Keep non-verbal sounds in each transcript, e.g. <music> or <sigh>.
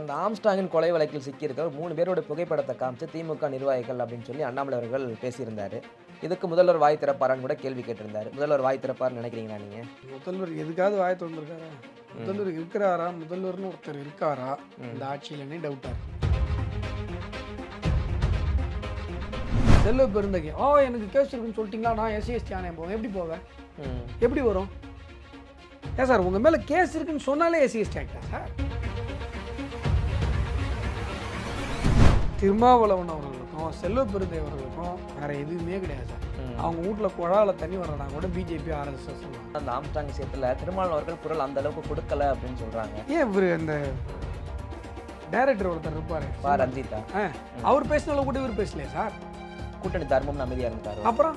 இந்த ஆம்ஸ்டாங்கின் கொலை வழக்கில் சிக்கியிருக்க மூணு பேரோட புகைப்படத்தை காமிச்சு திமுக நிர்வாகிகள் அப்படின்னு சொல்லி அண்ணாமலை அவர்கள் பேசியிருந்தாரு. இதுக்கு முதல்வர் வாய் திறப்பாரான்னு கூட கேள்வி கேட்டிருந்தாரு. முதல்வர் வாய் திறப்பார்னு நினைக்கிறீங்களா நீங்க? முதல்வர் எதுக்காவது வாய திறந்திருக்காரா? முதல்வர் இருக்கிறாரா? முதல்வர்னு ஒருத்தர் இருக்காரா. இந்த ஆட்சியிலனே டவுட்டா இருக்கு. செல்வ பெருந்தகை. ஆ எனக்கு கேஸ் இருக்குன்னு சொல்லிட்டீங்களா? நான் எஸ்சிஎஸ்டி ஆணையம் போவேன். எப்படி போவேன். எப்படி வரும்? ஏன் சார் உங்கள் மேலே கேஸ் இருக்குன்னு சொன்னாலே எஸ்சிஎஸ்டி ஆக்டா சார்? திருமாவளவன் அவர்களுக்கும் செல்வ பெருந்தை அவர்களுக்கும் வேற எதுவுமே கிடையாது சார். அவங்க வீட்டில் குழால தண்ணி வரனா கூட பிஜேபி ஆர்எஸ்எஸ் சொல்லுவாங்க. அந்த ஆம்ஸ்டாங் விஷயத்துல திருமாவளவன் அவர்கள் குரல் அந்த அளவுக்கு கொடுக்கல அப்படின்னு சொல்றாங்க. ஏன் இவர் அந்த டைரக்டர் ஒருத்தர் இருப்பாரு? பா ரஞ்சிதா அவர் பேசின அளவு கூட இவர் பேசலையே சார்? கூட்டணி தர்மம்னு அமைதியா இருந்தாரு. அப்புறம்?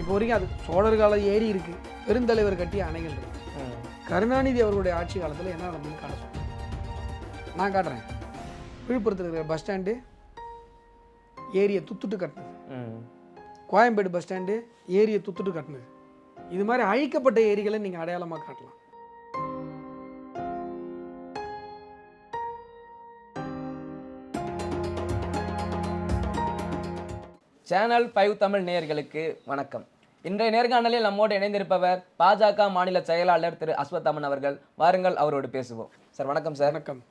இப்போ வரைக்கும் அது சோழர் கால ஏரி இருக்கு. பெருந்தலைவர் கட்டிய அணைகள் இருக்கு. கருணாநிதி அவர்களுடைய ஆட்சி காலத்தில் என்ன நடந்ததுன்னு காட்ட சொல்லுங்க. நான் காட்டுறேன். விழுப்புரத்தில் இருக்கிற பஸ் ஸ்டாண்டு ஏரியை துத்துட்டு கட்டினது. ம். கோயம்பேடு பஸ் ஸ்டாண்டு ஏரியை துத்துட்டு கட்டினது. இது மாதிரி அழிக்கப்பட்ட ஏரிகளை நீங்கள் அடையாளமாக காட்டலாம். சேனல் ஃபைவ் தமிழ் நேயர்களுக்கு வணக்கம். இன்றைய நேர்காணலில் நம்மோடு இணைந்திருப்பவர் பாஜக மாநில செயலாளர் திரு அஸ்வத்தாமன் அவர்கள். வாருங்கள் அவரோடு பேசுவோம். சார் வணக்கம் சார். வணக்கம்.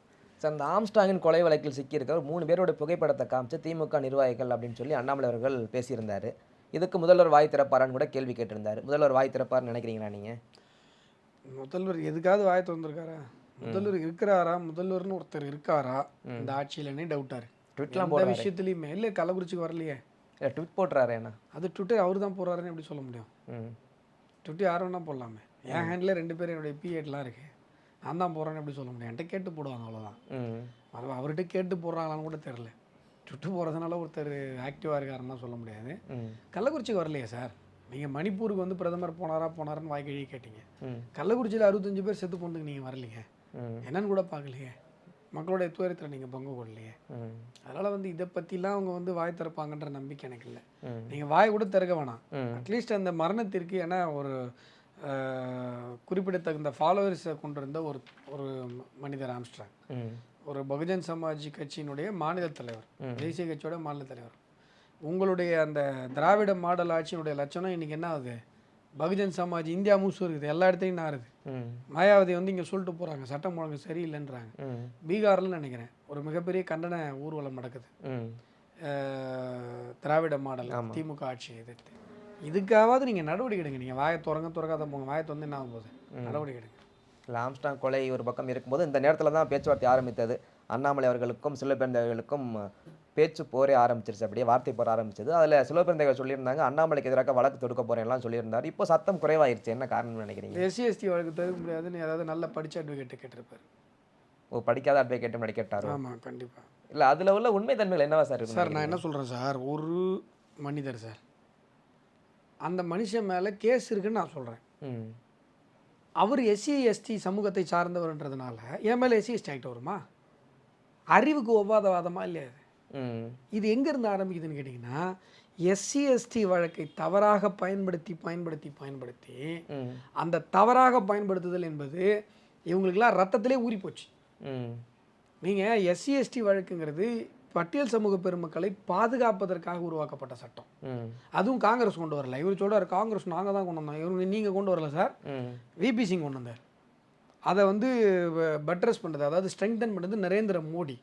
சார் இந்த ஆம்ஸ்டாங்கின் கொலை வழக்கில் சிக்கியிருக்க மூணு பேரோட புகைப்படத்தை காமிச்சு திமுக நிர்வாகிகள் அப்படின்னு சொல்லி அண்ணாமலை அவர்கள் பேசியிருந்தாரு. இதுக்கு முதல்வர் வாய் திறப்பாரான்னு கூட கேள்வி கேட்டிருந்தாரு. முதல்வர் வாய் திறப்பார்னு நினைக்கிறீங்களா நீங்க? முதல்வர் எதுக்காவது வாய திறந்திருக்காரா? முதல்வர் இருக்கிறாரா? முதல்வர்னு ஒருத்தர் இருக்காரா? இந்த ஆட்சியிலனே டவுட்டா இருக்கு ட்விட்லாம் போடுறாரு. விஷயத்துலையுமே இல்லை கள்ளக்குறிச்சிக்கு வரலையே. இல்லை ட்விட் போட்டுறாரு என்ன? அது ட்விட்டர் அவர் தான் போடுறாருன்னு எப்படி சொல்ல முடியும்? ட்விட்டர் யார் வேணா போடலாமே. என் ஹேண்டில் ரெண்டு பேர் என்னுடைய பிஎட்லாம் இருக்கு. நான் தான் போடுறேன்னு எப்படி சொல்ல முடியும்? என்கிட்ட கேட்டு போடுவாங்க அவ்வளோதான் அது அவர்கிட்ட கேட்டு போடுறாங்களான்னு கூட தெரில ட்விட்டர் போடுறதுனால ஒருத்தர் ஆக்டிவாக இருக்காருன்னா சொல்ல முடியாது. கள்ளக்குறிச்சிக்கு வரலையே சார்? நீங்கள் மணிப்பூருக்கு வந்து பிரதமர் போனாரா போனாரான்னு வாய்க்கழி கேட்டீங்க. கள்ளக்குறிச்சியில் அறுபத்தஞ்சு பேர் செத்து போனதுக்கு நீங்கள் வரலையே ம். என்னன்னு கூட பார்க்கலையே. மக்களோட துயரத்தில் நீங்கள் பங்கு கொள்ளலையே அதனால் வந்து இதை பற்றிலாம் அவங்க வந்து வாய் திறப்பாங்கன்ற நம்பிக்கை எனக்கு இல்லை. நீங்கள் வாய் கூட திறக்க வேணாம். அட்லீஸ்ட் அந்த மரணத்திற்கு ஏன்னா ஒரு குறிப்பிடத்தகுந்த ஃபாலோவர்ஸை கொண்டிருந்த ஒரு ஒரு மனிதர் ஆம்ஸ்ட்ராங். ஒரு பகுஜன் சமாஜ் கட்சியினுடைய மாநில தலைவர். தேசிய கட்சியோட மாநில தலைவர். உங்களுடைய அந்த திராவிட மாடல் ஆட்சியினுடைய லட்சணம் இன்னைக்கு என்ன ஆகுது? பகுஜன் சமாஜ் இந்தியா மூசு இருக்குது எல்லா இடத்துலையும் நாருது மாயாவதி வந்து இங்கே சொல்லிட்டு போகிறாங்க சட்டம் ஒழுங்கு சரியில்லைன்றாங்க. பீகார்ல நினைக்கிறேன் ஒரு மிகப்பெரிய கண்டன ஊர்வலம் நடக்குது. திராவிட மாடல். திமுக ஆட்சி எதிர்த்து. இதுக்காவது நீங்கள் நடவடிக்கை எடுங்க. நீங்கள் வாயை திறங்க திறக்காத போங்க. வாயை திறந்து என்ன ஆகும் போகுது? நடவடிக்கை எடுங்க. இல்லை ஆம்ஸ்டாங் கொலை ஒரு பக்கம் இருக்கும்போது இந்த நேரத்தில் தான் பேச்சுவார்த்தை ஆரம்பித்தது. அண்ணாமலை அவர்களுக்கும் சிலப்பெருந்தவர்களுக்கும் பேச்சு போரே ஆரம்பிச்சிருச்சு. அப்படியே வார்த்தை போர ஆரம்பிச்சது. அதில் சிலப்பெருந்தவர் சொல்லியிருந்தாங்க அண்ணாமலைக்கு எதிராக வழக்கு தொடுக்க போறேன்லாம் சொல்லியிருந்தாரு. இப்போ சத்தம் குறைவாயிருச்சு. என்ன காரணம்னு நினைக்கிறீங்க? எஸ்சி எஸ்டி வழக்கு தடுக்க முடியாதுன்னு ஏதாவது நல்ல படிச்ச அட்வொகேட்டை கேட்டிருப்பாரு. ஓ படிக்காத அட்வொகேட்டும் கேட்டாரோ? ஆமாம் கண்டிப்பாக இல்லை அதில் உள்ள உண்மை தன்மைகள் என்னவா சார் சார் நான் என்ன சொல்கிறேன் சார்? ஒரு மனிதர் சார். அந்த மனுஷன் மேலே கேஸ் இருக்குன்னு நான் சொல்கிறேன் அவர் எஸ்சி எஸ்டி சமூகத்தை சார்ந்தவர்ன்றதுனால என் மேலே எஸ்சி எஸ்டி ஆக்ட் வருமா? அறிவுக்கு ஒவ்வாதவாதமா இல்லையா இது? எங்கேருந்து ஆரம்பிக்குதுன்னு கேட்டிங்கன்னா எஸ்சி எஸ்டி வழக்கை தவறாக பயன்படுத்தி பயன்படுத்தி பயன்படுத்தி அந்த தவறாக பயன்படுத்துதல் என்பது இவங்களுக்கெல்லாம் ரத்தத்திலே ஊறி போச்சு நீங்கள் எஸ்சி எஸ்டி வழக்குங்கிறது பட்டியல் சமூக பெருமக்களை பாதுகாப்பதற்காக உருவாக்கப்பட்ட சட்டம். அதுவும் காங்கிரஸ் கொண்டு வரல. இவர் சொல்றாரு காங்கிரஸ் நாங்கள் தான் கொண்டு வந்தோம். இவங்க நீங்கள் கொண்டு வரல சார். விபி சிங் கொண்டு வந்தார். அதை வந்து பட்ரஸ் பண்ணுறது அதாவது ஸ்ட்ரெங்தன் பண்ணது நரேந்திர மோடி.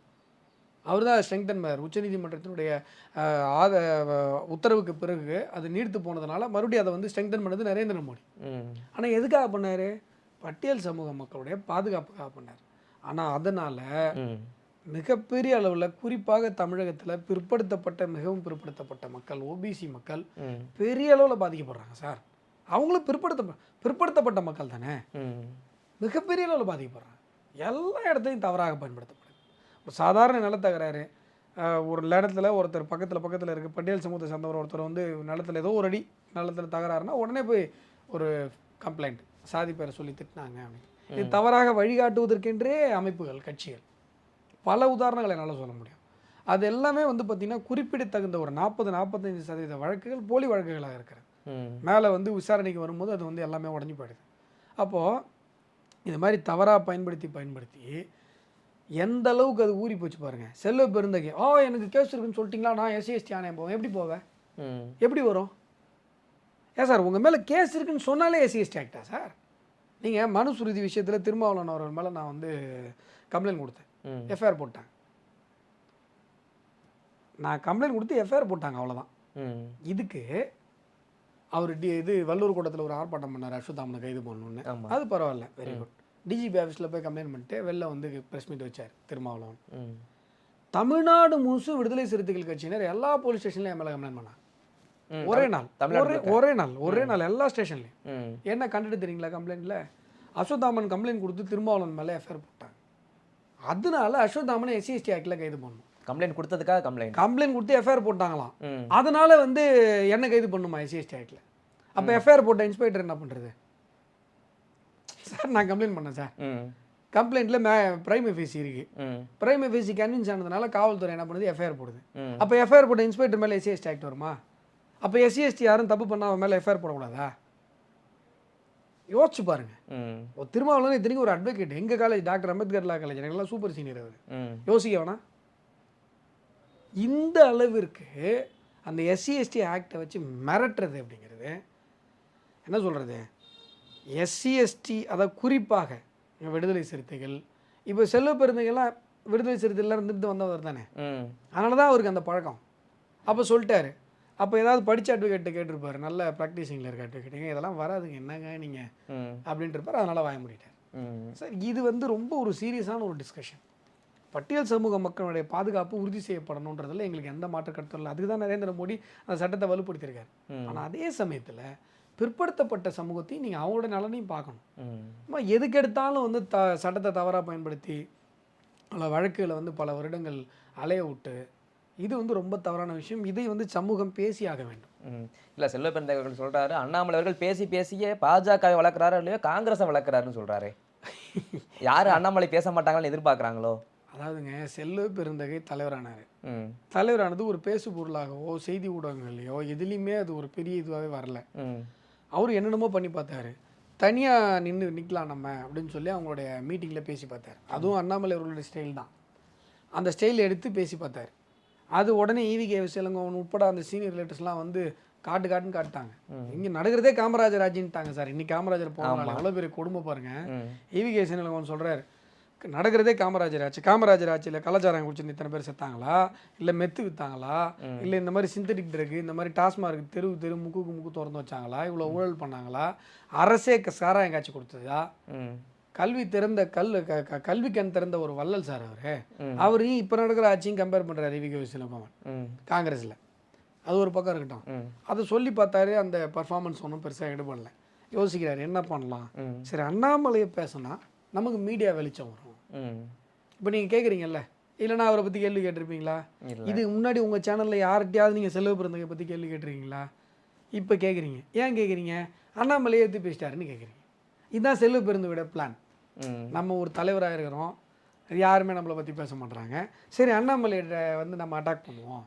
அவர் தான் ஸ்ட்ரெங்தன் பண்ணார். உச்சநீதிமன்றத்தினுடைய ஆத உத்தரவுக்கு பிறகு அது நீர்த்து போனதுனால மறுபடியும் அதை வந்து ஸ்ட்ரெங்தன் பண்ணது நரேந்திர மோடி. ஆனால் எதுக்காக பண்ணார்? பட்டியல் சமூக மக்களுடைய பாதுகாப்புக்காக பண்ணார். ஆனால் அதனால் மிகப்பெரிய அளவில் குறிப்பாக தமிழகத்தில் பிற்படுத்தப்பட்ட மிகவும் பிற்படுத்தப்பட்ட மக்கள் ஓபிசி மக்கள் பெரிய அளவில் பாதிக்கப்படுறாங்க சார். அவங்களும் பிற்படுத்த பிற்படுத்தப்பட்ட மக்கள் தானே? மிகப்பெரிய அளவில் பாதிக்கப்படுறாங்க. எல்லா இடத்தையும் தவறாக பயன்படுத்தப்படுது. ஒரு சாதாரண நிலத்தகராறு ஒரு இடத்துல ஒருத்தர் பக்கத்தில் பக்கத்தில் இருக்க பட்டியல் சமூகத்தை சேர்ந்தவர் ஒருத்தர் வந்து நிலத்தில் ஏதோ ஒரு அடி நிலத்தில் தகராறுனா உடனே போய் ஒரு கம்ப்ளைண்ட் சாதி பேரை சொல்லி திட்டினாங்க அப்படின்னு. இது தவறாக வழிகாட்டுவதற்கென்றே அமைப்புகள் கட்சிகள். பல உதாரணங்களை என்னால் சொல்ல முடியும். அது எல்லாமே வந்து பார்த்திங்கன்னா குறிப்பிடத்தகுந்த ஒரு நாற்பது நாற்பத்தஞ்சு சதவீத வழக்குகள் போலி வழக்குகளாக இருக்கிறது. மேலே வந்து விசாரணைக்கு வரும்போது அது வந்து எல்லாமே உடஞ்சி போயிடுது. அப்போது இந்த மாதிரி தவறாக பயன்படுத்தி பயன்படுத்தி எந்த அளவுக்கு அது ஊறி போச்சு பாருங்க. செல்வ பெருந்தகை ஓ எனக்கு கேஸ் இருக்குன்னு சொல்லிட்டீங்களா? நான் எஸ்சி எஸ்டி ஆணையம் போவேன். எப்படி போவேன் எப்படி வரும்? ஏன் சார் உங்கள் மேலே கேஸ் இருக்குன்னு சொன்னாலே எஸ்சி எஸ்டி ஆக்டா சார்? நீங்கள் மனு சுருதி விஷயத்தில் திருமாவளவன் அவர்கள் மேலே நான் வந்து கம்ப்ளைண்ட் கொடுத்தேன். எஃப்ஐஆர் போட்டாங்க. நான் கம்ப்ளைண்ட் கொடுத்து எஃப்ஐஆர் போட்டாங்க அவ்வளோதான் இதுக்கு அவர் டி இது வள்ளூர் கூட்டத்தில் ஒரு ஆர்ப்பாட்டம் பண்ணார் அஸ்வத்தாமனை கைது பண்ணணுன்னு. அது பரவாயில்ல வெரி குட் டிஜிபி ஆஃபீஸில் போய் கம்ப்ளைண்ட் பண்ணிட்டு வெளில வந்து ப்ரெஸ் மீட் வச்சார் திருமாவளவன். தமிழ்நாடு முழுசும் விடுதலை சிறுத்தைகள் கட்சியினர் எல்லா போலீஸ் ஸ்டேஷன்லையும் எம்எல்ஏ கம்ப்ளைண்ட் பண்ணாங்க. ஒரே நாள் ஒரே. ஒரே நாள் ஒரே நாள் எல்லா ஸ்டேஷன்லையும் என்ன கண்டுட்டு தெரியுங்களா கம்ப்ளைண்ட்டில் அஸ்வத்தாமன் கம்ப்ளைண்ட் கொடுத்து திருமாவளவன் மேலே எஃப்ஐஆர் அதனால அஸ்வத்தாமனை எஸ்சி எஸ்டி ஆக்டில் கைது பண்ணணும். கம்ப்ளைண்ட் கொடுத்ததுக்காக கம்ப்ளைண்ட் கம்ப்ளைண்ட் கொடுத்து எஃப்ஐஆர் போட்டாங்களாம். அதனால வந்து என்ன கைது பண்ணுமா எஸ்சி எஸ்டி ஆக்டில் அப்போ எஃப்ஐஆர் போட்ட இன்ஸ்பெக்டர் என்ன பண்ணுறது சார் நான் கம்ப்ளைண்ட் பண்ணேன் சார். கம்ப்ளைண்ட்டில் மே பிரைம் எஃபிசி இருக்குது ம். பிரைம் எஃபிசி கன்வின்ஸ் ஆனதுனால காவல்துறை என்ன பண்ணுது? எஃப்ஐஆர் போடுது. அப்போ எஃப்ஐஆர் போட்ட இன்ஸ்பெக்டர் மேலே எஸ்சி எஸ்டி ஆக்ட் வருமா? அப்போ எஸ்சி எஸ்டி யாரும் தப்பு பண்ணா அவன் மேலே எஃப்ஐஆர் போடக்கூடாதா? யோசிச்சு பாருங்க. ஒரு திருமாவளவன் இத்தனைக்கும் ஒரு அட்வொகேட் எங்கள் college doctor Ambedkar law college எனக்கெல்லாம் சூப்பர் சீனியர் அவர். யோசிக்க வேணாம். இந்த அளவிற்கு அந்த எஸ்சி எஸ்டி ஆக்டை வச்சு மிரட்டுறது அப்படிங்கிறது என்ன சொல்கிறது எஸ்சி எஸ்டி அதாவது குறிப்பாக விடுதலை சிறுத்தைகள் இப்போ செல்வ பெருந்தைகள்லாம் விடுதலை சிறுத்தைகள்லாம் இருந்துட்டு வந்தவர் தானே? அதனால தான் அவருக்கு அந்த பழக்கம். அப்போ சொல்லிட்டாரு அப்போ ஏதாவது படித்த அட்வொகேட்டை கேட்டிருப்பாரு நல்ல ப்ராக்டிஸிங்கில் இருக்க அட்வொகேட்டுங்க இதெல்லாம் வராதுங்க என்னங்க நீங்கள் அப்படின்ட்டு இருப்பார் அதனால் வாய முடிட்டார். ம். சார் இது வந்து ரொம்ப ஒரு சீரியஸான ஒரு டிஸ்கஷன் பட்டியல் சமூக மக்களுடைய பாதுகாப்பு உறுதி செய்யப்படணுன்றதுல எங்களுக்கு எந்த மாற்று கருத்தும் இல்லை. அதுக்கு தான் நரேந்திர மோடி அந்த சட்டத்தை வலுப்படுத்தியிருக்காரு. ஆனால் அதே சமயத்தில் பிற்படுத்தப்பட்ட சமூகத்தையும் நீங்கள் அவங்களோட நலனையும் பார்க்கணும். எதுக்கு எடுத்தாலும் வந்து த சட்டத்தை தவறாக பயன்படுத்தி பல வழக்குகளை வந்து பல வருடங்கள் அலைய விட்டு இது வந்து ரொம்ப தவறான விஷயம். இதை வந்து சமூகம் பேசியாக வேண்டும். ம். இல்லை செல்வ பெருந்தகர்கள் சொல்றாரு அண்ணாமலை அவர்கள் பேசி பேசியே பாஜகவை வளர்க்குறாரோ இல்லையோ காங்கிரஸை வளர்க்குறாருன்னு சொல்றாரு. <laughs> யாரு அண்ணாமலை பேச மாட்டாங்கன்னு எதிர்பார்க்குறாங்களோ? அதாவதுங்க செல்வ பெருந்தகை தலைவரானார். ம். தலைவரானது ஒரு பேசு பொருளாகவோ செய்தி ஊடகங்கள்லையோ எதுலேயுமே அது ஒரு பெரிய இதுவாகவே வரல. அவர் என்னென்னமோ பண்ணி பார்த்தாரு. தனியாக நின்று நிற்கலாம் நம்ம அப்படின்னு சொல்லி அவங்களுடைய மீட்டிங்கில் பேசி பார்த்தாரு. அதுவும் அண்ணாமலை அவர்களுடைய ஸ்டைல் தான். அந்த ஸ்டைல் எடுத்து பேசி பார்த்தாரு. அது உடனே ஈவி கே விசலங்கவன் உட்பட அந்த சீனியர் ரிலேட்டர்ஸ்லாம் வந்து காட்டு காட்டுன்னு காட்டுட்டாங்க. இங்கே நடக்கிறதே காமராஜர் ஆட்சின்ட்டாங்க சார். இன்னைக்கு காமராஜர் போனாங்க எவ்வளோ பெரிய கொடுமை பாருங்க. ஈவி கே விசலங்கவன் சொல்கிறார் நடக்கிறதே காமராஜர் ஆட்சி காமராஜர் ஆட்சியில் கலாச்சாரம் குடிச்சு இத்தனை பேர் செத்தாங்களா? இல்லை மெத்து வித்தாங்களா? இல்லை இந்த மாதிரி சிந்தடிக் ட்ரக் இந்த மாதிரி டாஸ்மார்க் தெரு தெரு முக்குக்கு முக்கு திறந்து வச்சாங்களா? இவ்வளோ ஊழல் பண்ணாங்களா? அரசே சாராயம் காய்ச்சி கொடுத்ததா? கல்வி திறந்த கல் க க- கல்வி கண் திறந்த ஒரு வள்ளல் சார் அவர். ம். அவரையும் இப்போ நடக்கிற ஆட்சியும் கம்பேர் பண்ணுறாரு விசிலங்கவன் ம். காங்கிரஸில். அது ஒரு பக்கம் இருக்கட்டும். அதை சொல்லி பார்த்தாரு அந்த பர்ஃபார்மன்ஸ் ஒன்றும் பெருசாக எடுபடல. யோசிக்கிறாரு என்ன பண்ணலாம்? சரி அண்ணாமலையை பேசினா நமக்கு மீடியா வெளிச்சம் வரும். இப்போ நீங்கள் கேட்குறீங்கல்ல இல்லைன்னா அவரை பற்றி கேள்வி கேட்டிருப்பீங்களா? இல்ல. இது முன்னாடி உங்கள் சேனலில் யார்கிட்டயாவது நீங்கள் செலவு பிறந்தவங்க பற்றி கேள்வி கேட்டிருக்கீங்களா? இப்போ கேட்குறீங்க ஏன் கேட்குறீங்க அண்ணாமலையை எடுத்து பேசிட்டாருன்னு கேட்குறீங்க இதுதான் செல்வ பெருந்தோட பிளான் நம்ம ஒரு தலைவராக இருக்கிறோம். யாருமே நம்மளை பற்றி பேச மாட்றாங்க. சரி அண்ணாமலையிட வந்து நம்ம அட்டாக் பண்ணுவோம்.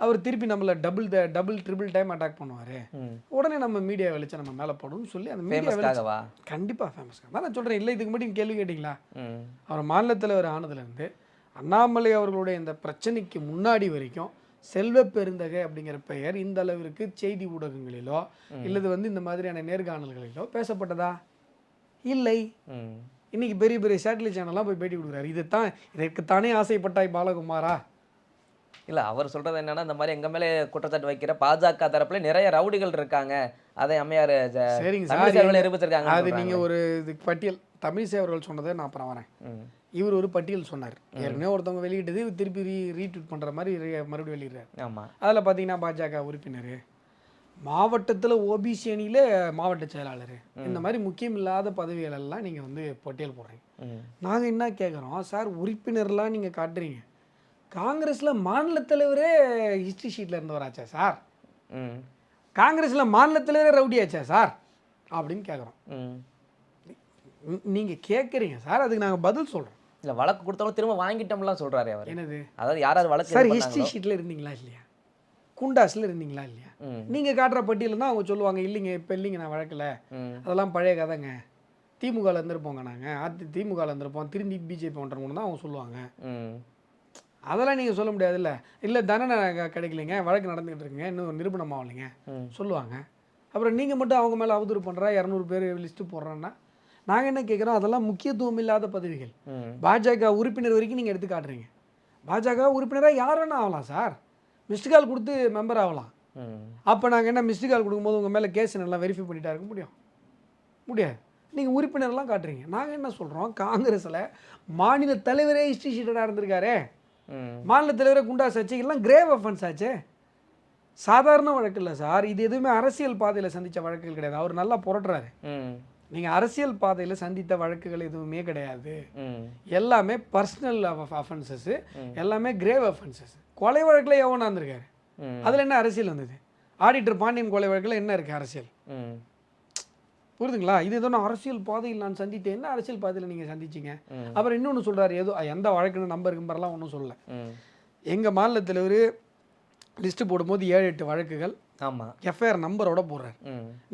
அவர் திருப்பி நம்மளை double the double triple time attack பண்ணுவார். உடனே நம்ம மீடியா வெளிச்சம் நம்ம மேலே போடும்னு சொல்லி அந்த மீடியா கண்டிப்பாக ஃபேமஸ் தான் நான் சொல்கிறேன் இல்லை இதுக்கு மட்டும் கேள்வி கேட்டிங்களா? அவர் மாநில தலைவர் ஆனதுலேருந்து அண்ணாமலை அவர்களுடைய இந்த பிரச்சனைக்கு முன்னாடி வரைக்கும் செல்வ பெருந்தகை அப்படிங்கிற பெயர் இந்த அளவிற்கு செய்தி ஊடகங்களிலோ இல்லது வந்து இந்த மாதிரியான நேர்காணல்களிலோ பேசப்பட்டதா? இல்லை. இன்னைக்கு பெரிய பெரிய சேட்டலைட் சேனல்லாம் போய் பேட்டி கொடுக்குறாரு. இதுதான் இதற்குத்தானே ஆசைப்பட்டாய் பாலகுமாரா? இல்ல அவர் சொல்றது என்னன்னா இந்த மாதிரி எங்க மேலே குற்றச்சாட்டு வைக்கிற பாஜக தரப்புல நிறைய ரவுடிகள் இருக்காங்க. அதை அம்மையார் சரிங்க சார் நிரூபிச்சிருக்காங்க அது நீங்கள் ஒரு இது பட்டியல் தமிழிசை அவர்கள் சொன்னதை நான் அப்புறம் வரேன். இவர் ஒரு பட்டியல் சொன்னார். ஏற்கனவே ஒருத்தவங்க வெளியிட்டது திருப்பி ரீ ரீட்வீட் பண்ணுற மாதிரி மறுபடியும் வெளியிடுறாரு. ஆமா. அதில் பார்த்தீங்கன்னா பாஜக உறுப்பினர். மாவட்டத்தில் ஓபிசி அணியில் மாவட்ட செயலாளர். இந்த மாதிரி முக்கியம் இல்லாத பதவிகள் எல்லாம் நீங்கள் வந்து பட்டியல் போடுறீங்க. நாங்கள் என்ன கேட்குறோம் சார் உறுப்பினர்லாம் நீங்கள் காட்டுறீங்க. காங்கிரஸில் மாநில தலைவரே ஹிஸ்ட்ரி ஷீட்டில் இருந்தவராச்சா சார்? காங்கிரஸில் மாநில தலைவரே ரவுடியாச்சா சார்? அப்படின்னு கேட்குறோம் நீங்கள் கேட்குறீங்க சார் அதுக்கு நாங்கள் பதில் சொல்கிறோம் இல்ல வழக்கு கொடுத்தவங்க திரும்ப வாங்கிட்டோம்லாம் சொல்றாரு அவர். என்னது? அதாவது யாராவது வழக்கு சார் ஹிஸ்ட்ரி ஷீட்டில் இருந்தீங்களா இல்லையா? குண்டாஸில் இருந்தீங்களா இல்லையா? நீங்கள் காட்டுற பட்டியலில் தான் அவங்க சொல்லுவாங்க இல்லைங்க இப்போ இல்லைங்க நான் வழக்கில். அதெல்லாம் பழைய கதைங்க. திமுகவில் இருந்திருப்போங்க நாங்கள் அதி திமுகவில் இருந்திருப்போம். திரும்பி பிஜேபி பண்ணுறவங்க தான் அவங்க சொல்லுவாங்க. அதெல்லாம் நீங்கள் சொல்ல முடியாதுல்ல. இல்லை தண்டனை கிடைக்கலைங்க. வழக்கு நடந்துகிட்டு இருக்குங்க. இன்னும் நிரூபணம் ஆகலைங்க. சொல்லுவாங்க. அப்புறம் நீங்கள் மட்டும் அவங்க மேலே அவதூறு பண்ணுறா இரநூறு பேர் லிஸ்ட்டு போடுறோன்னா? நாங்கள் என்ன கேட்குறோம் அதெல்லாம் முக்கியத்துவம் இல்லாத பதவிகள். பாஜக உறுப்பினர் வரைக்கும் நீங்கள் எடுத்து காட்டுறீங்க. பாஜக உறுப்பினராக யார் வேணா ஆகலாம் சார். மிஸ்டு கால் கொடுத்து மெம்பர் ஆகலாம். அப்போ நாங்கள் என்ன மிஸ்டு கால் கொடுக்கும்போது உங்கள் மேலே கேஸ் நல்லா வெரிஃபை பண்ணிட்டா இருக்க முடியும்? முடியாது. நீங்கள் உறுப்பினர்லாம் காட்டுறீங்க. நாங்கள் என்ன சொல்கிறோம் காங்கிரஸில் மாநில தலைவரே ஹிஸ்ட்ரி ஷீட்டடாக இருந்திருக்காரே மாநில தலைவரே குண்டாஸ் ஆச்சு எல்லாம் கிரேவ் அஃபென்ஸ் ஆச்சு. சாதாரண வழக்கு இல்லை சார். இது எதுவுமே அரசியல் பாதையில் சந்தித்த வழக்குகள் கிடையாது. அவர் நல்லா புரட்டுறாரு. நீங்கள் அரசியல் பாதையில் சந்தித்த வழக்குகள் எதுவுமே கிடையாது. எல்லாமே பர்சனல் அஃபென்சஸ் எல்லாமே கிரேவ் அஃபென்சஸ் கொலை வழக்கில் எவனா இருந்திருக்காரு அதில் என்ன அரசியல் வந்தது? ஆடிட்டர் பாண்டியன் கொலை வழக்கில் என்ன இருக்குது அரசியல்? புரியுதுங்களா இது நான் அரசியல் பாதையில் நான் சந்தித்தேன். என்ன அரசியல் பாதையில் நீங்கள் சந்திச்சீங்க. அப்புறம் இன்னொன்று சொல்கிறாரு ஏதோ எந்த வழக்குன்னு நம்பர் மாதிரிலாம் ஒன்றும் சொல்லல. எங்கள் மாநில தலைவர் லிஸ்ட்டு போடும்போது ஏழு எட்டு வழக்குகள். ஆமாம் எஃப்ஐஆர் நம்பரோட போடுறாரு.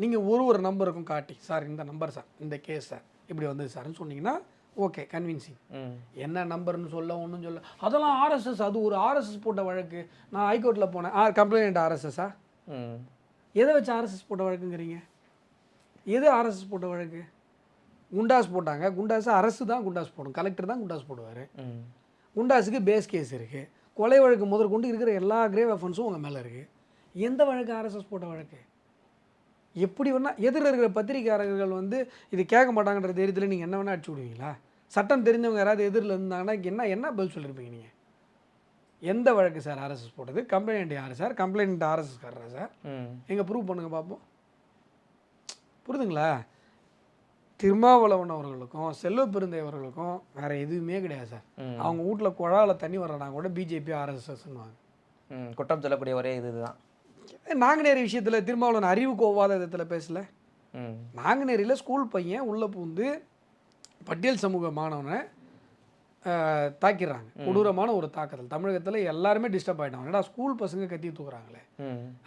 நீங்கள் ஒரு ஒரு நம்பருக்கும் காட்டி சார் இந்த நம்பர் சார் இந்த கேஸ் சார் இப்படி வந்தது சார்னு சொன்னீங்கன்னா ஓகே கன்வின்சிங் என்ன நம்பர்னு சொல்ல ஒன்றும் சொல்ல. அதெல்லாம் ஆர்எஸ்எஸ் அது ஒரு ஆர்எஸ்எஸ் போட்ட வழக்கு. நான் ஹைகோர்ட்டில் போனேன். ஆ கம்ப்ளைண்ட் ஆர்எஸ்எஸ்ஸா எதை வச்சு ஆர்எஸ்எஸ் போட்ட வழக்குங்கிறீங்க? எது ஆர்எஸ்எஸ் போட்ட வழக்கு? குண்டாஸ் போட்டாங்க. குண்டாஸ் அரசு தான் குண்டாஸ் போடும் கலெக்டர் தான் குண்டாஸ் போடுவார். குண்டாஸுக்கு பேஸ் கேஸ் இருக்குது கொலை வழக்கு முதற்கொண்டு இருக்கிற எல்லா கிரேவ் அஃபென்ஸும் உங்கள் மேலே இருக்குது எந்த வழக்கு ஆர்எஸ்எஸ் போட்ட வழக்கு? எப்படி வேணா எதிரில் இருக்கிற பத்திரிக்கையாளர்கள் வந்து இது கேட்க மாட்டாங்கன்ற தைரியத்தில் நீங்கள் என்ன வேணால் அடிச்சு விடுவீங்களா? சட்டம் தெரிஞ்சவங்க யாராவது எதிரில் இருந்தாங்கன்னா என்ன என்ன பதில் சொல்லியிருப்பீங்க நீங்கள் எந்த வழக்கு சார் ஆர்எஸ்எஸ் போட்டது? கம்ப்ளைண்ட் யார் சார்? கம்ப்ளைண்ட் ஆர்எஸ்எஸ் காரரா சார்? எங்கே ப்ரூவ் பண்ணுங்க பார்ப்போம் புரியுதுங்களா திருமாவளவன் அவர்களுக்கும் செல்வ பெருந்தை அவர்களுக்கும் வேற எதுவுமே கிடையாது சார். அவங்க வீட்டில் குழாவில் தண்ணி வர்றனா கூட பிஜேபி ஆர்எஸ்எஸ்ன்னுவாங்க ம் குற்றம் சொல்லக்கூடிய ஒரே இதுதான். நாங்குநேரி விஷயத்தில் திருமாவளவன் அறிவுக்கு ஒவ்வாத விதத்தில் பேசல. நாங்குநேரியில் ஸ்கூல் பையன் உள்ளே பூந்து பட்டியல் சமூக மாணவனை தாக்கிடுறாங்க. கொடூரமான ஒரு தாக்குதல். தமிழகத்தில் எல்லாருமே டிஸ்டர்ப் ஆகிட்டாங்க ஏன்னா ஸ்கூல் பசங்க கத்தி தூக்குறாங்களே?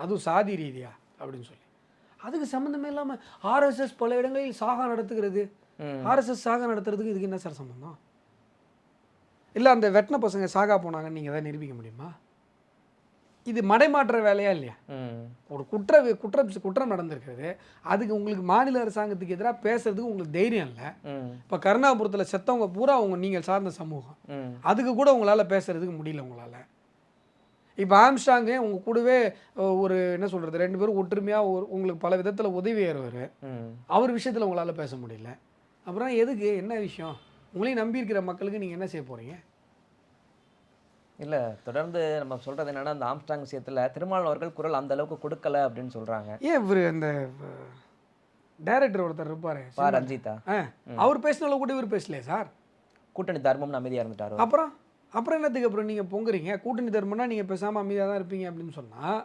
அதுவும் சாதி ரீதியா அப்படின்னு சொல்லி. அதுக்கு சம்மந்தமே இல்லாமல் ஆர்எஸ்எஸ் பல இடங்களில் சாகா நடத்துகிறது. ஆர்எஸ்எஸ் சாகா நடத்துறதுக்கு இதுக்கு என்ன சார் சம்மந்தம் இல்லை அந்த வெட்டின பசங்க சாகா போனாங்கன்னு நீங்கள் தான் நிரூபிக்க முடியுமா? இது மடைமாற்ற வேலையா இல்லையா? ஒரு குற்ற குற்றம் குற்றம் நடந்திருக்கிறது. அதுக்கு உங்களுக்கு மாநில அரசாங்கத்துக்கு எதிராக பேசுறதுக்கு உங்களுக்கு தைரியம் இல்லை. இப்போ கருணாபுரத்தில் செத்தவங்க பூரா அவங்க நீங்கள் சார்ந்த சமூகம். அதுக்கு கூட உங்களால் பேசுறதுக்கு முடியல உங்களால். இப்போ ஆம்ஸ்டாங்கு உங்கள் கூடவே ஒரு என்ன சொல்கிறது ரெண்டு பேரும் ஒற்றுமையாக ஒரு உங்களுக்கு பல விதத்தில் உதவி ஏறுவார். அவர் விஷயத்தில் உங்களால் பேச முடியல. அப்புறம் எதுக்கு? என்ன விஷயம்? உங்களையும் நம்பி இருக்கிற மக்களுக்கு நீங்கள் என்ன செய்ய போகிறீங்க இல்லை தொடர்ந்து நம்ம சொல்கிறது என்னன்னா அந்த ஆம்ஸ்டாங் விஷயத்தில் திருமாவளவன் அவர்கள் குரல் அந்த அளவுக்கு கொடுக்கல அப்படின்னு சொல்கிறாங்க ஏன் இவர் அந்த டைரக்டர் ஒருத்தர் இருப்பார் பா ரஞ்சிதா அவர் பேசின அளவு கூட இவர் பேசலையே சார்? கூட்டணி தர்மம்னு அமைதியாக இருந்துட்டாரு? அப்புறம் அப்புறம் என்னத்துக்கு அப்புறம் நீங்கள் பொங்குறீங்க? கூட்டணி தருமம்னா நீங்கள் பேசாமல் அமைதியாக தான் இருப்பீங்க அப்படின்னு சொன்னால்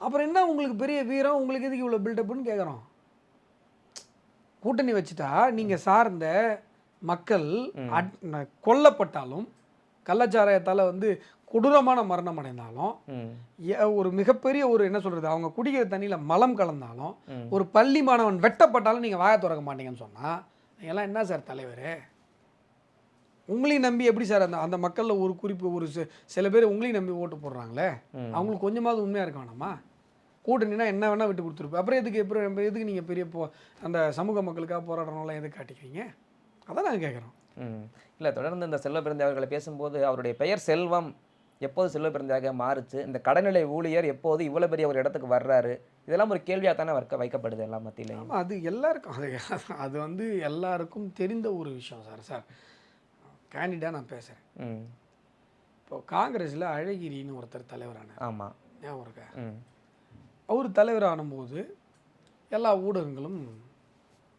அப்புறம் என்ன உங்களுக்கு பெரிய வீரம்? உங்களுக்கு எதுக்கு இவ்வளோ பில்டப்னு கேட்குறோம் கூட்டணி வச்சுட்டா நீங்கள் சார்ந்த மக்கள் கொல்லப்பட்டாலும் கள்ளச்சாராயத்தால் வந்து கொடூரமான மரணம் அடைந்தாலும் ஒரு மிகப்பெரிய ஒரு என்ன சொல்கிறது அவங்க குடிக்கிற தண்ணியில் மலம் கலந்தாலும். ஒரு பள்ளி மாணவன் வெட்டப்பட்டாலும் நீங்கள் வாயை திறக்க மாட்டீங்கன்னு சொன்னால் எல்லாம் என்ன சார் தலைவர்? உங்களையும் நம்பி எப்படி சார் அந்த அந்த மக்களில் ஒரு குறிப்பு ஒரு சில பேர் உங்களையும் நம்பி ஓட்டு போடுறாங்களே. அவங்களுக்கு கொஞ்சமாவது உண்மையாக இருக்க வேணாமா? கூட்டணினா என்ன வேணால் விட்டு கொடுத்துருப்போம் அப்புறம் எதுக்கு எப்படி எதுக்கு நீங்கள் பெரிய போ அந்த சமூக மக்களுக்காக போராடுறவங்களாம் எதுக்கு காட்டிக்கிறீங்க? அதான் நாங்கள் கேட்குறோம் இல்லை தொடர்ந்து இந்த செல்வ பிறந்தை அவர்களை பேசும்போது அவருடைய பெயர் செல்வம். எப்போது செல்வ பிறந்தையாக மாறுச்சு? இந்த கடைநிலை ஊழியர் எப்போது இவ்வளோ பெரிய ஒரு இடத்துக்கு வர்றாரு? இதெல்லாம் ஒரு கேள்வியாக தானே வைக்க வைக்கப்படுது எல்லா மத்தியிலையும். ஆமாம் அது எல்லாருக்கும். அது அது வந்து எல்லாருக்கும் தெரிந்த ஒரு விஷயம் சார் சார். கேண்டிடாக நான் பேசுகிறேன் ம். இப்போ காங்கிரஸில் அழகிரின்னு ஒருத்தர் தலைவரானார். ஆமாம் ஞாபகம் இருக்கா? ம். அவர் தலைவர் ஆனும்போது எல்லா ஊடகங்களும்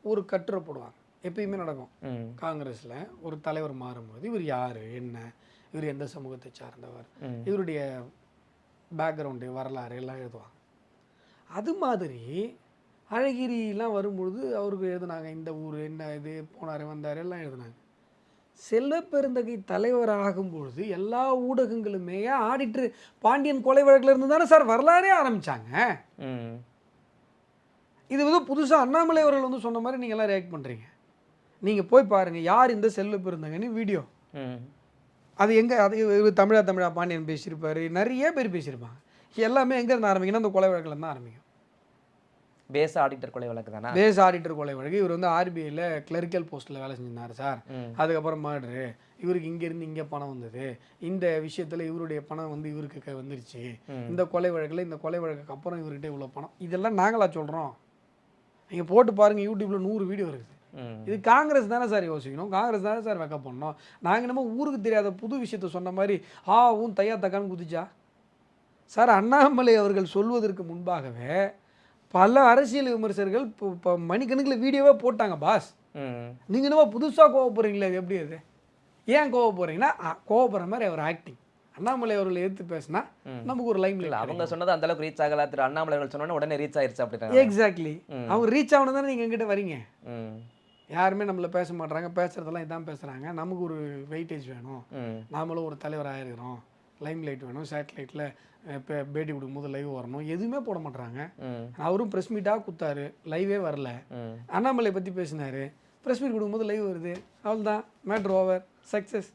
ஒரு கட்டுரை போடுவாங்க. எப்பயுமே நடக்கும். காங்கிரஸில் ஒரு தலைவர் மாறும்போது இவர் யார் என்ன இவர் எந்த சமூகத்தை சார்ந்தவர். இவருடைய பேக்ரவுண்டு வரலாறு எல்லாம் எழுதுவாங்க. அது மாதிரி அழகிரிலாம் வரும்பொழுது அவருக்கு எழுதுனாங்க இந்த ஊர் என்ன இது போனார் வந்தார் எல்லாம் எழுதுனாங்க. செல்வ பெருந்தகை தலைவர் ஆகும்பொழுது எல்லா ஊடகங்களுமே ஆடிட்டர் பாண்டியன் கொலை வழக்கில் இருந்து தானே சார் வரலாறே ஆரம்பிச்சாங்க. ம். இது வந்து புதுசாக அண்ணாமலை அவர்கள் வந்து சொன்ன மாதிரி நீங்க எல்லாம் ரியாக்ட் பண்ணுறீங்க நீங்கள் போய் பாருங்கள் யார் இந்த செல்லு பெருந்தங்கன்னு வீடியோ அது எங்கே அது தமிழா தமிழா பாண்டியன் பேசியிருப்பாரு நிறைய பேர் பேசியிருப்பாங்க. எல்லாமே எங்கேருந்து ஆரம்பிக்கணும் அந்த கொலை வழக்கில் தான் ஆரம்பிக்கும். பேஸ் ஆடிட்டர் கொலை வழக்கு தானா? பேஸ் ஆடிட்டர் கொலை வழக்கு. இவர் வந்து ஆர்பிஐயில் கிளரிக்கல் போஸ்ட்டில் வேலை செஞ்சிருந்தார் சார். அதுக்கப்புறம் மர்டரு இவருக்கு இங்கேருந்து இங்கே பணம் வந்தது. இந்த விஷயத்தில் இவருடைய பணம் வந்து இவருக்கு வந்துருச்சு. இந்த கொலை வழக்கில் இந்த கொலை வழக்குக்கு அப்புறம் இவர்கிட்ட இவ்வளோ பணம். இதெல்லாம் நாங்களா சொல்கிறோம் நீங்கள் போட்டு பாருங்கள் யூடியூப்பில் நூறு வீடியோ இருக்குது இது காங்கிரஸ் தானே சார் யோசிக்கணும்? காங்கிரஸ் தானே சார் வெக்க பண்ணோம் நாங்கள் என்னமோ ஊருக்கு தெரியாத புது விஷயத்த சொன்ன மாதிரி ஆ ஊன் தையா தக்கான்னு குதிச்சா? சார் அண்ணாமலை அவர்கள் சொல்வதற்கு முன்பாகவே பல அரசியல் விமர்சகர்கள் இப்போ மணிக்கணக்கில் வீடியோவே போட்டாங்க பாஸ். நீங்கள் என்னமோ புதுசாக கோவப்படுறீங்களே அது எப்படி அது? ஏன் கோவப்படுறீங்கன்னா ஆ, கோவப்படுற மாதிரி அவர் ஆக்டிங் அண்ணாமலை அவர்களை எதிர்த்து பேசினா. நமக்கு ஒரு லைம் இல்ல அவங்க சொன்னது அந்த அளவுக்கு ரீச் ஆகல திரு அண்ணாமலை அவர்கள் சொன்னோன்னே உடனே ரீச் ஆயிருச்சு அப்படின்றாங்க எக்ஸாக்ட்லி. அவங்க ரீச் ஆகணும் தானே நீங்கள் எங்கிட்ட வரீங்க? யாருமே நம்மள பேச மாட்றாங்க பேசுறதெல்லாம் இதான் பேசுகிறாங்க நமக்கு ஒரு வெயிட்டேஜ் வேணும். நாமளும் ஒரு தலைவராக இருக்கிறோம் லைம் லைட் வேணும் சேட்டலைட்டில் இப்போ பேட்டி கொடுக்கும்போது லைவ் வரணும். எதுவுமே போட மாட்றாங்க. ம். அவரும் ப்ரெஸ் மீட்டாக குத்தாரு. லைவே வரல. அண்ணாமலை பற்றி பேசினார். ப்ரெஸ் மீட் கொடுக்கும்போது லைவ் வருது. அவ்வளோதான் மேட்ரு ஓவர் சக்ஸஸ்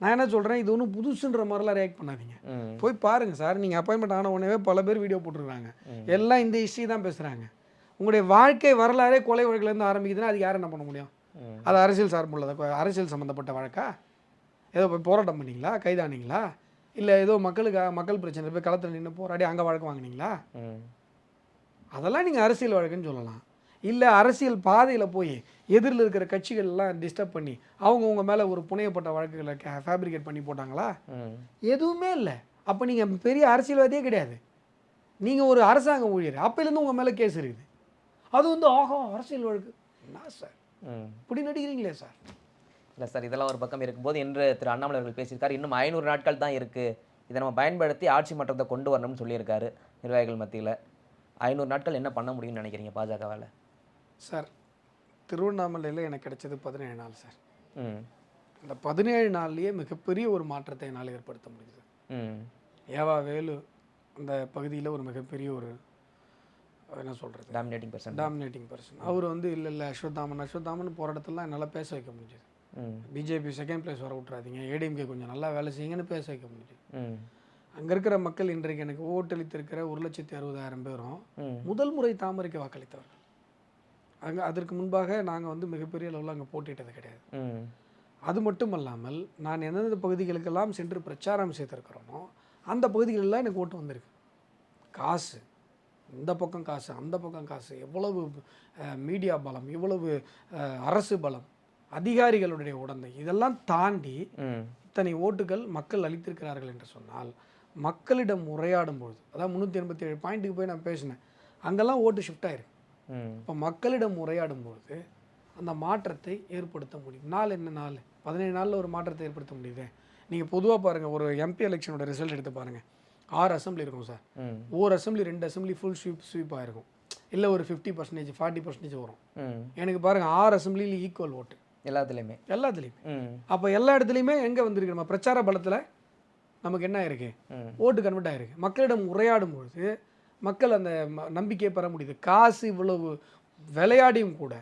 நான் என்ன சொல்கிறேன் இது ஒன்றும் புதுசுன்ற மாதிரிலாம் ரியாக்ட் பண்ணாதீங்க. போய் பாருங்கள் சார். நீங்கள் அப்பாயின்மெண்ட் ஆன உடனே பல பேர் வீடியோ போட்டிருக்காங்க. எல்லாம் இந்த ஹிஸ்ட்ரி தான் பேசுகிறாங்க உங்களுடைய வாழ்க்கை வரலாறே கொலை வழக்குலேருந்து ஆரம்பிக்குதுன்னா அது யார் என்ன பண்ண முடியும். அது அரசியல் சார்புள்ளதா அரசியல் சம்மந்தப்பட்ட வழக்கா? ஏதோ போய் போராட்டம் பண்ணீங்களா? கைதானீங்களா? இல்லை ஏதோ மக்களுக்கு மக்கள் பிரச்சனை போய் களத்தில் நின்று போராடி அங்கே வழக்கு வாங்குனீங்களா? அதெல்லாம் நீங்கள் அரசியல் வழக்குன்னு சொல்லலாம். இல்லை அரசியல் பாதையில் போய் எதிரில் இருக்கிற கட்சிகள்லாம் டிஸ்டர்ப் பண்ணி அவங்க உங்கள் மேலே ஒரு புனையப்பட்ட வழக்குகளை ஃபேப்ரிகேட் பண்ணி போட்டாங்களா? எதுவுமே இல்லை. அப்போ நீங்கள் பெரிய அரசியல்வாதியே கிடையாது. நீங்கள் ஒரு அரசாங்க ஊழியர். அப்போலேருந்து உங்கள் மேலே கேஸ் இருக்குது. அது வந்து ஆஹா அரசியல் வழக்கு. என்ன சார்? ம். இப்படி நடிக்கிறீங்களே சார்? இல்லை சார் இதெல்லாம் ஒரு பக்கம் இருக்கும்போது இன்று திரு அண்ணாமலை அவர்கள் பேசியிருக்காரு. இன்னும் ஐநூறு நாட்கள் தான் இருக்குது இதை நம்ம பயன்படுத்தி ஆட்சி மாற்றத்தை கொண்டு வரணும்னு சொல்லியிருக்காரு நிர்வாகிகள் மத்தியில். ஐநூறு நாட்கள் என்ன பண்ண முடியும்னு நினைக்கிறீங்க பாஜகவால்? சார் திருவண்ணாமலையில் எனக்கு கிடைச்சது பதினேழு நாள் சார். ம். இந்த பதினேழு நாள்லேயே மிகப்பெரிய ஒரு மாற்றத்தை என்னால் ஏற்படுத்த முடியுது. ம். ஏவா வேலு அந்த பகுதியில் ஒரு மிகப்பெரிய ஒரு என்ன சொல்கிறது டாமினேட்டிங் பர்சன் டாமினேட்டிங் பர்சன் அவர் வந்து இல்லை இல்லை அஸ்வத்தாமன் அஸ்வத்தாமன் போராட்டத்தெல்லாம் என்னால் பேச வைக்க முடிஞ்சது. பிஜேபி செகண்ட் பிளேஸ் வர விட்றாதீங்க ஏடிஎம்கே கொஞ்சம் நல்லா வேலை செய்யுங்கன்னு பேச வைக்க முடிஞ்சது. அங்கே இருக்கிற மக்கள் இன்றைக்கு எனக்கு ஓட்டளித்திருக்கிற ஒரு லட்சத்தி அறுபதாயிரம் பேரும் முதல் முறை தாமரைக்கு வாக்களித்தவர்கள். அங்கே அதற்கு முன்பாக நாங்கள் வந்து மிகப்பெரிய அளவில் அங்கே போட்டியிட்டது கிடையாது. அது மட்டும் அல்லாமல் நான் எந்தெந்த பகுதிகளுக்கெல்லாம் சென்று பிரச்சாரம் செய்திருக்கிறோமோ அந்த பகுதிகளெல்லாம் எனக்கு ஓட்டு வந்திருக்கு. காசு. இந்த பக்கம் காசு அந்த பக்கம் காசு எவ்வளவு மீடியா பலம் எவ்வளவு அஹ், அரசு பலம் அதிகாரிகளுடைய உடந்தை இதெல்லாம் தாண்டி இத்தனை ஓட்டுகள் மக்கள் அளித்திருக்கிறார்கள் என்று சொன்னால் மக்களிடம் உரையாடும் பொழுது அதான் முந்நூற்றி எண்பத்தி ஏழு பாயிண்ட்டுக்கு போய் நான் பேசினேன் அங்கெல்லாம் ஓட்டு ஷிஃப்ட் ஆயிருக்கு இப்போ மக்களிடம் உரையாடும் பொழுது அந்த மாற்றத்தை ஏற்படுத்த முடியும். நாள் என்ன நாள்? பதினேழு நாளில் ஒரு மாற்றத்தை ஏற்படுத்த முடியுது? நீங்கள் பொதுவாக பாருங்கள் ஒரு எம்பி எலெக்ஷனோட ரிசல்ட் எடுத்து பாருங்கள் ஆறு அசெம்பிளி இருக்கும் சார். ஒரு அசெம்பிளி ரெண்டு அசெம்பிளி ஃபுல் ஸ்வீப் ஸ்வீப் ஆயிருக்கும். இல்லை ஒரு ஃபிஃப்டி பர்சன்டேஜ் ஃபார்ட்டி பர்சன்டேஜ் வரும். எனக்கு பாருங்கள் ஆறு அசெம்பிளியில் ஈக்குவல் ஓட்டு எல்லாத்துலேயுமே. எல்லாத்துலேயுமே. அப்போ எல்லா இடத்துலையுமே எங்கே வந்திருக்கு? நம்ம பிரச்சார பலத்தில் நமக்கு என்ன ஆயிருக்கு? ஓட்டு கன்வெர்ட் ஆயிருக்கு. மக்களிடம் உரையாடும் பொழுது மக்கள் அந்த நம்பிக்கையை பெற முடியுது. காசு இவ்வளவு விளையாடியும் கூட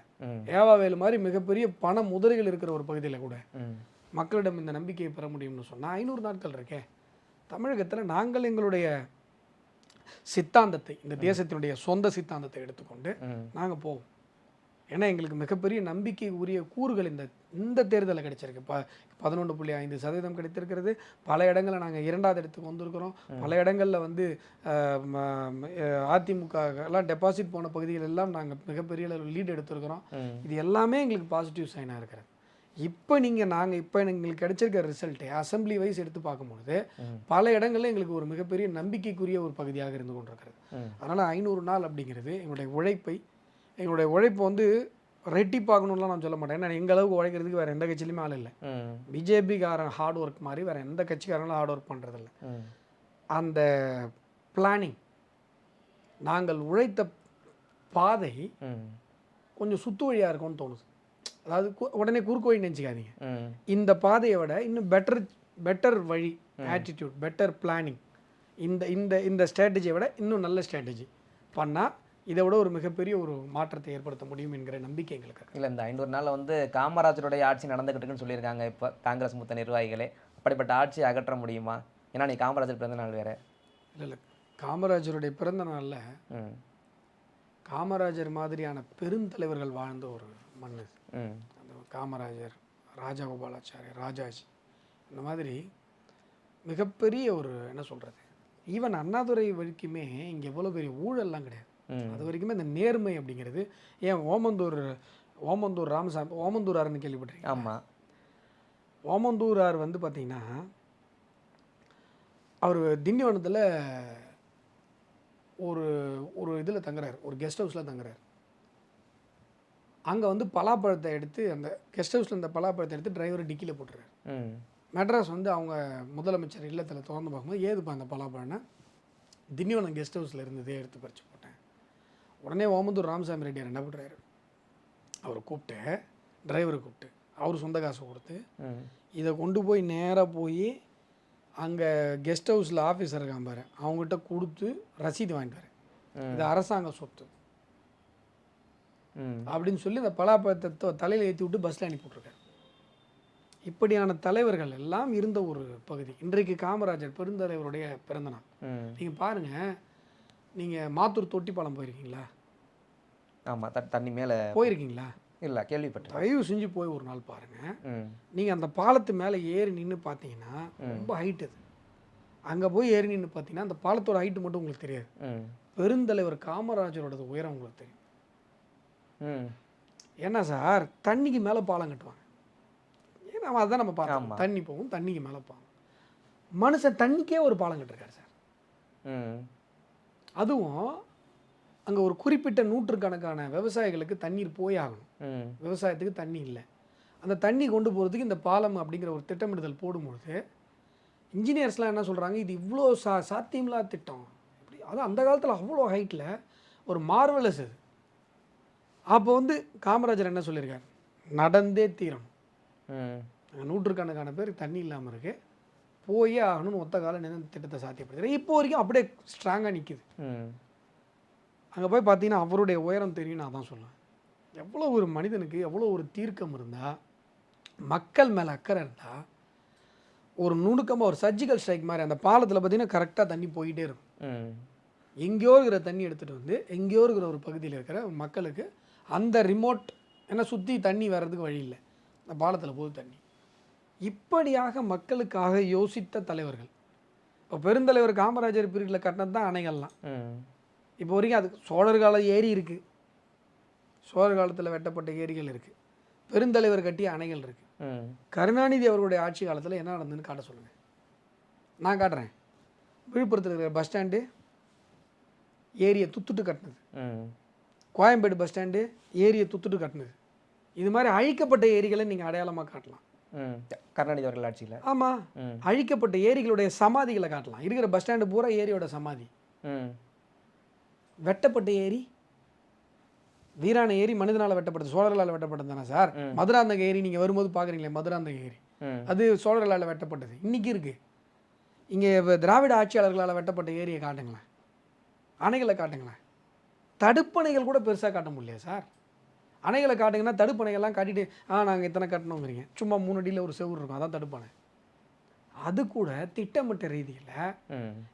ஏவாவேலு மாதிரி மிகப்பெரிய பண முதலைகள் இருக்கிற ஒரு பகுதியில் கூட மக்களிடம் இந்த நம்பிக்கையை பெற முடியும்னு சொன்னால் ஐநூறு நாட்கள் இருக்கே. தமிழகத்தில் நாங்கள் எங்களுடைய சித்தாந்தத்தை இந்த தேசத்தினுடைய சொந்த சித்தாந்தத்தை எடுத்துக்கொண்டு நாங்கள் போவோம். ஏன்னா எங்களுக்கு மிகப்பெரிய நம்பிக்கை உரிய கூறுகள் இந்த இந்த தேர்தலில் கிடைச்சிருக்கு. ப பதினொன்று புள்ளி ஐந்து சதவீதம் கிடைத்திருக்கிறது. பல இடங்களில் நாங்கள் இரண்டாவது இடத்துக்கு வந்திருக்கிறோம். பல இடங்களில் வந்து அதிமுக எல்லாம் டெபாசிட் போன பகுதிகள் எல்லாம் நாங்கள் மிகப்பெரிய அளவில் லீட் எடுத்திருக்கிறோம். இது எல்லாமே எங்களுக்கு பாசிட்டிவ் சைனாக இருக்கிறது. இப்போ நீங்கள் நாங்கள் இப்போ எங்களுக்கு கிடைச்சிருக்க ரிசல்ட்டை அசெம்பிளி வைஸ் எடுத்து பார்க்கும்பொழுது. பல இடங்களில் எங்களுக்கு ஒரு மிகப்பெரிய நம்பிக்கைக்குரிய ஒரு பகுதியாக இருந்து கொண்டிருக்கிறது. அதனால் ஐநூறு நாள் அப்படிங்கிறது எங்களுடைய உழைப்பை எங்களுடைய உழைப்பை வந்து ரெட்டிப்பாகணும்லாம் நான் சொல்ல மாட்டேன். ஏன்னா எங்கள் அளவுக்கு உழைக்கிறதுக்கு வேறு எந்த கட்சியிலுமே ஆள் இல்லை. பிஜேபிக்காரன் ஹார்ட் ஒர்க் மாதிரி வேறு எந்த கட்சிக்காரங்களும் ஹார்ட் ஒர்க் பண்ணுறதில்ல அந்த பிளானிங் நாங்கள் உழைத்த பாதை கொஞ்சம் சுத்து வழியாக இருக்கும்னு தோணுது. அதாவது உடனே குறுக்கு வழி நினச்சிக்காதீங்க இந்த பாதையை விட இன்னும் பெட்டர் பெட்டர் வழி ஆட்டிடியூட் பெட்டர் பிளானிங் இந்த இந்த இந்த ஸ்ட்ராட்டஜியை விட இன்னும் நல்ல ஸ்ட்ராட்டஜி பண்ணால் இதை விட ஒரு மிகப்பெரிய ஒரு மாற்றத்தை ஏற்படுத்த முடியும் என்கிற நம்பிக்கை எங்களுக்கு. இல்லை இந்த ஐநூறு நாளில் வந்து காமராஜருடைய ஆட்சி நடந்துகிட்டு இருக்குன்னு சொல்லியிருக்காங்க இப்போ காங்கிரஸ் மூத்த நிர்வாகிகளே. அப்படிப்பட்ட ஆட்சியை அகற்ற முடியுமா? ஏன்னா நீ காமராஜர் பிறந்த நாள் வேற. இல்லை இல்லை. காமராஜருடைய பிறந்த நாளில் காமராஜர் மாதிரியான பெருந்தலைவர்கள் வாழ்ந்த ஒரு மண் இது. ம். அந்த காமராஜர் ராஜகோபாலாச்சாரி ராஜாஜி இந்த மாதிரி மிகப்பெரிய ஒரு என்ன சொல்கிறது ஈவன் அண்ணாதுரை வரைக்குமே இங்கே எவ்வளோ பெரிய ஊழல்லாம் கிடையாது. அது வரைக்குமே இந்த நேர்மை அப்படிங்கிறது ஏன் ஓமந்தூர் ஓமந்தூர் ராமசாமி ஓமந்தூரார்னு கேள்விப்பட்டிருக்கீங்க ஆமாம் ஓமந்தூரார் வந்து பார்த்தீங்கன்னா அவர் திண்டிவனத்தில் ஒரு ஒரு இதில் தங்குறாரு ஒரு கெஸ்ட் ஹவுஸில் தங்குறாரு. அங்கே வந்து பலாப்பழத்தை எடுத்து அந்த கெஸ்ட் ஹவுஸில் இந்த பலாப்பழத்தை எடுத்து டிரைவர் டிக்கியில் போட்டுறாரு. மெட்ராஸ் வந்து அவங்க முதலமைச்சர் இல்லத்தில் திறந்து பார்க்கும்போது ஏதுப்பா அந்த பலாப்பழம்னா? திண்டிவனம் கெஸ்ட் ஹவுஸில் இருந்ததே எடுத்து பறித்து போட்டேன். உடனே ஓமந்தூர் ராமசாமி ரெட்டியார் என்ன பண்ணுறாரு அவரை கூப்பிட்டு டிரைவரை கூப்பிட்டு அவர் சொந்த காசை கொடுத்து இதை கொண்டு போய் நேராக போய் அங்கே கெஸ்ட் ஹவுஸில் ஆஃபீஸர் இருக்கான் பாரு அவங்ககிட்ட கொடுத்து ரசீது வாங்கிட்டு வரேன். இது அரசாங்க சொத்து. அப்படின்னு சொல்லி இந்த பலாப்பழத்தை தலையில் ஏற்றி விட்டு பஸ்ஸில் அனுப்பி விட்ருக்காரு இப்படியான தலைவர்கள் எல்லாம் இருந்த ஒரு பகுதி. இன்றைக்கு காமராஜர் பெருந்தலைவருடைய பிறந்த நாள். ம். நீங்கள் பாருங்கள் நீங்கள் மாத்தூர் தொட்டிப்பாலம் போயிருக்கீங்களா? ஆமாம் த தண்ணி மேலே போயிருக்கீங்களா? இல்லை கேள்விப்பட்டேன். தயவு செஞ்சு போய் ஒரு நாள் பாருங்கள் ம். நீங்கள் அந்த பாலத்து மேலே ஏறி நின்று பார்த்தீங்கன்னா ரொம்ப ஹைட் அது. அங்கே போய் ஏறி நின்று பார்த்தீங்கன்னா அந்த பாலத்தோட ஹைட்டு மட்டும் உங்களுக்கு தெரியாது. பெருந்தலைவர் காமராஜரோட உயரம் உங்களுக்கு தெரியும். ஏன்னா சார் தண்ணிக்கு மேலே பாலம் கட்டுவாங்க. ஏன்னா அதான் நம்ம பார்த்தோம். தண்ணி போகும் தண்ணிக்கு மேலே பாலம். மனுஷன் தண்ணிக்கே ஒரு பாலம் கட்டிருக்காரு சார். அதுவும் அங்கே ஒரு குறிப்பிட்ட நூற்றுக்கணக்கான விவசாயிகளுக்கு தண்ணீர் போய் ஆகணும். விவசாயத்துக்கு தண்ணி இல்லை. அந்த தண்ணி கொண்டு போகிறதுக்கு இந்த பாலம் அப்படிங்கிற ஒரு திட்டமிடுதல் போடும்பொழுது இன்ஜினியர்ஸ்லாம் என்ன சொல்கிறாங்க இது இவ்வளோ சா சாத்தியமில்லாத திட்டம். இப்படி அது அந்த காலத்தில் அவ்வளோ ஹைட்டில் ஒரு மார்வலஸ் அது அப்போ வந்து காமராஜர் என்ன சொல்லியிருக்காரு? நடந்தே தீரணும் நூற்றுக்கணக்கான பேர் தண்ணி இல்லாமல் இருக்கு. போயே ஆகணும்னு ஒத்த காலம் நின்று திட்டத்தை சாத்தியப்படுத்துகிறேன் இப்போ வரைக்கும் அப்படியே ஸ்ட்ராங்காக நிற்கிது அங்கே போய் பார்த்தீங்கன்னா அவருடைய உயரம் தெரியும் நான் தான் சொல்லுவேன் எவ்வளோ ஒரு மனிதனுக்கு எவ்வளோ ஒரு தீர்க்கம் இருந்தால் மக்கள் மேலே அக்கறை இருந்தால் ஒரு நுணுக்கமாக ஒரு சர்ஜிக்கல் ஸ்ட்ரைக் மாதிரி அந்த பாலத்தில் பார்த்தீங்கன்னா கரெக்டாக தண்ணி போயிட்டே இருக்கும். எங்கேயோ இருக்கிற தண்ணி எடுத்துகிட்டு வந்து எங்கேயோ இருக்கிற ஒரு பகுதியில் இருக்கிற மக்களுக்கு அந்த ரிமோட் ஏன்னா சுற்றி தண்ணி வர்றதுக்கு வழி இல்லை. அந்த பாலத்தில் போகுது தண்ணி. இப்படியாக மக்களுக்காக யோசித்த தலைவர்கள். இப்போ பெருந்தலைவர் காமராஜர் பீரியடில் கட்டினது தான் அணைகள்லாம். இப்போ வரைக்கும் அதுக்கு சோழர் கால ஏரி இருக்குது சோழர் காலத்தில் வெட்டப்பட்ட ஏரிகள் இருக்குது பெருந்தலைவர் கட்டிய அணைகள் இருக்குது கருணாநிதி அவர்களுடைய ஆட்சி காலத்தில் என்ன நடந்ததுன்னு காட்ட சொல்லுங்கள் நான் காட்டுறேன். விழுப்புரத்தில் இருக்கிற பஸ் ஸ்டாண்டு ஏரியை துத்துட்டு கட்டினது. கோயம்பேடு பஸ் ஸ்டாண்டு ஏரியை துத்துட்டு கட்டினது. இது மாதிரி அழிக்கப்பட்ட ஏரிகளை நீங்கள் அடையாளமாக காட்டலாம். கருணாநிதி அவர்கள் ஆட்சியில். ஆமாம் அழிக்கப்பட்ட ஏரிகளுடைய சமாதிகளை காட்டலாம். இருக்கிற பஸ் ஸ்டாண்டு பூரா ஏரியோட சமாதி. வெட்டப்பட்ட ஏரி வீராண ஏரி மனிதனால் வெட்டப்பட்டது சோழர்களால் வெட்டப்பட்டது தானே சார். மதுராந்தக ஏரி நீங்கள் வரும்போது பார்க்குறீங்களே மதுராந்தக ஏரி. அது சோழர்களால் வெட்டப்பட்டது. இன்னைக்கு இருக்கு. இங்கே திராவிட ஆட்சியாளர்களால் வெட்டப்பட்ட ஏரியை காட்டுங்களேன். அணைகளை காட்டுங்களேன். தடுப்பணைகள் கூட பெருசாக காட்ட முடியல சார்? அணைகளை காட்டுங்கன்னா தடுப்பணைகள்லாம் காட்டிட்டு ஆ நாங்கள் இத்தனை கட்டணுங்கிறீங்க. சும்மா மூணு அடியில் ஒரு செவுரு இருக்கும். அதான் தடுப்பணை. அது கூட திட்டமிட்ட ரீதியில்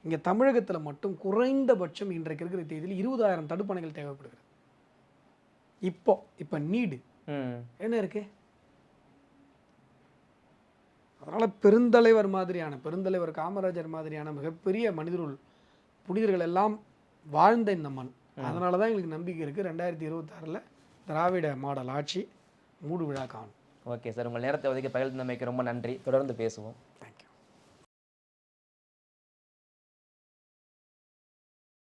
இங்கே தமிழகத்தில் மட்டும் குறைந்தபட்சம் இன்றைக்கு இருக்கிற தேதியில் இருபதாயிரம் தடுப்பணைகள் தேவைப்படுகிறது. இப்போ இப்போ நீடு. என்ன இருக்கு? அதனால் பெருந்தலைவர் மாதிரியான பெருந்தலைவர் காமராஜர் மாதிரியான மிகப்பெரிய மனிதர்கள் புனிதர்கள் எல்லாம் வாழ்ந்த இந்த மண். அதனால தான் எங்களுக்கு நம்பிக்கை இருக்குது ரெண்டாயிரத்தி இருபத்தாறில் திராவிட மாடல் ஆட்சி மூடு விழா காணும் ஓகே சார். உங்கள் நேரத்தை ஒதுக்கி பகிர்ந்தமைக்கு ரொம்ப நன்றி. தொடர்ந்து பேசுவோம்.